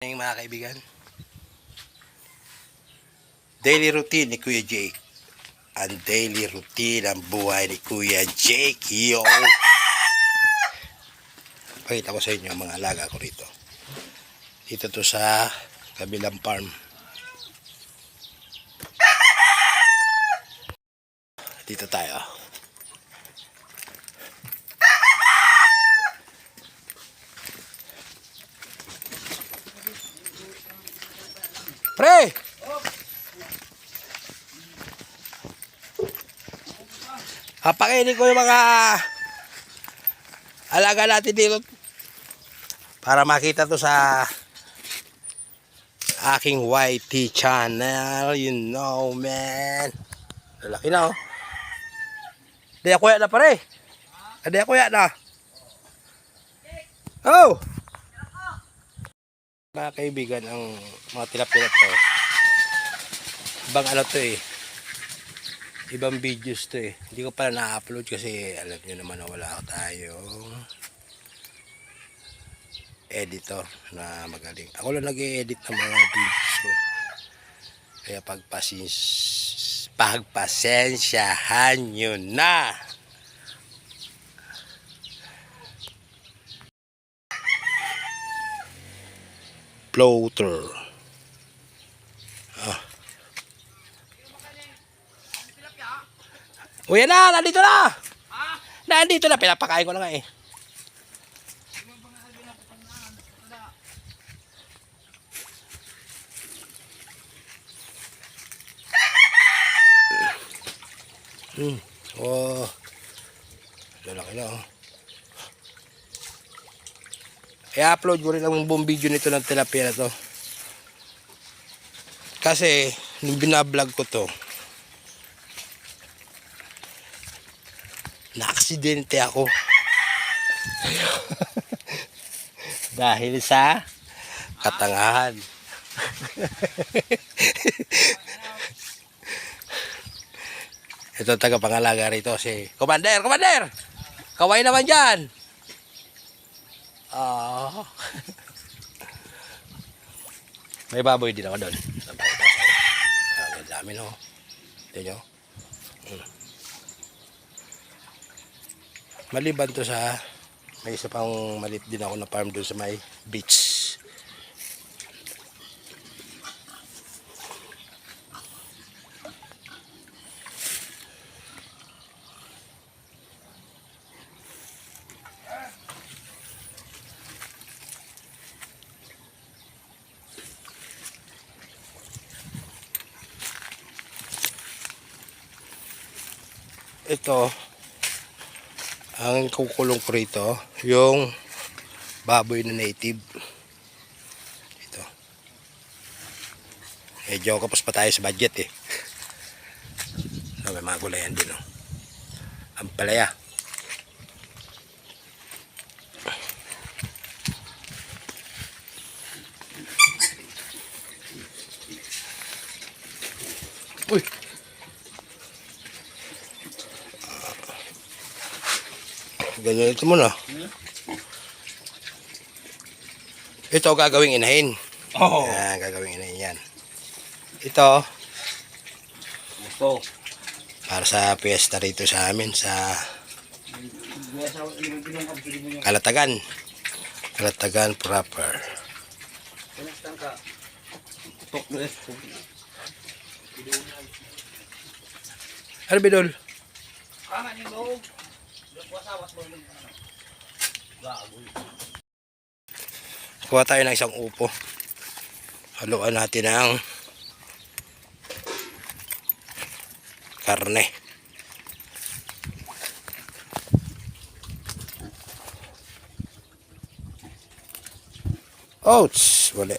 Morning mga kaibigan. Daily routine ni Kuya Jake. Ang daily routine ang buhay ni Kuya Jake. Yo! Pakita ko sa inyo ang mga alaga ko rito. Dito to sa kabilang farm. Dito tayo. Pre! Papakainin ko yung mga alaga natin dito para makita to sa aking YT channel. You know, man. Lalaki na, oh. Di ako na pare. Di ako na. Oh! Mga kaibigan, ang mga tilapia to. Ibang ano to eh. Ibang videos to eh. Hindi ko pala na-upload kasi alam nyo naman na wala tayong editor na magaling. Ako lang nag-edit ng mga videos ko. Kaya pagpasins pagpasensyahan nyo na. Floater. Ah. Yan na, nandito na. Nandito na, pinapakain ko na nga eh. Hmm. Oh. Lalaki na oh. I-upload ko rin ang buong video nito ng tilapia na to. Kasi, nung binablog ko to, na-aksidente ako. Dahil sa katangahan. Ito ang tagapangalaga rito si Commander, Commander! Kaway naman dyan! Ah. May baboy din ako doon. Ang dami no. Tingnan nyo. Maliban to sa may isa pang malit din ako na farm doon sa may beach. Ito ang kukulong ko rito yung baboy na native. Ito. Medyo kapos pa tayo sa budget eh. So, may mga gulayan din oh. Ang palaya. Ganyan ito muna. Ito gagawing inahin. Oo. Yan, gagawing inahin yan. Ito, Ito. para sa piyesta rito sa amin, sa Kalatagan. Kalatagan proper. Tok na eh. Ano bidol? Kuha tayo ng isang upo. Haluan natin ang karne. Ouch! Wala.